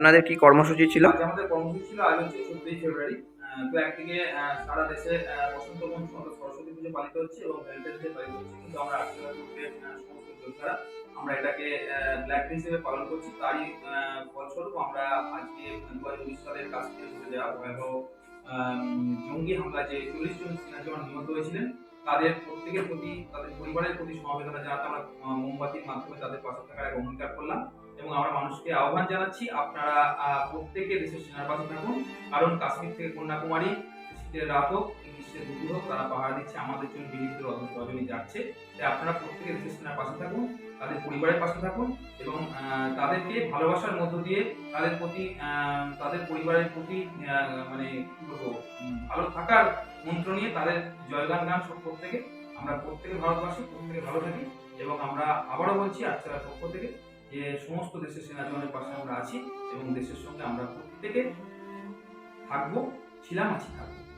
আপনাদের কি কর্মসূচি ছিল? আজ আমাদের কর্মসূচি ছিল চোদ্দই ফেব্রুয়ারি। তো একদিকে সারা দেশে বসন্ত পঞ্চম সরস্বতী পুজো পালিত হচ্ছে এবং ডে পালিত হচ্ছে। কিন্তু আমরা সমস্ত যোদ্ধারা আমরা এটাকে ব্ল্যাক ডে হিসেবে পালন করছি। তারই ফলস্বরূপ আমরা আজকে দু হাজার উনিশ সালের কাছ থেকে ভয়াবহ জঙ্গি হামলা যে চল্লিশ জন জওয়ান নিহত হয়েছিলেন, তাদের প্রত্যেকের প্রতি, তাদের পরিবারের প্রতি সমবেদনা জানাতে আমরা মোমবাতির মাধ্যমে তাদের পাশে থাকার এক অঙ্গীকার করলাম। এবং আমরা মানুষকে আহ্বান জানাচ্ছি, আপনারা প্রত্যেকে দেশের পাশে থাকুন। কারণ কাশ্মীর থেকে কন্যাকুমারী, শীতের রাত হোক গ্রীষ্মের দুপুর হোক, তারা পাহাড় দিচ্ছে, আমাদের জন্য বিনীত রজনী যাচ্ছে। তাই আপনারা প্রত্যেকে দেশের সেনার পাশে থাকুন, তাদের পরিবারের পাশে থাকুন এবং তাদেরকে ভালোবাসার মধ্য দিয়ে তাদের প্রতি তাদের পরিবারের প্রতি মানে কি বলব ভালো থাকার মন্ত্র নিয়ে তাদের জয়গান গান সব প্রত্যেকে। আমরা প্রত্যেকে ভারতবাসী, প্রত্যেকে ভালো থাকি এবং আমরা আবারও বলছি আজকের পক্ষ থেকে যে সমস্ত দেশের সেনা পাশে আমরা আছি এবং দেশের সঙ্গে আমরা প্রত্যেকে থাকব, ছিলাম আছি, থাকব।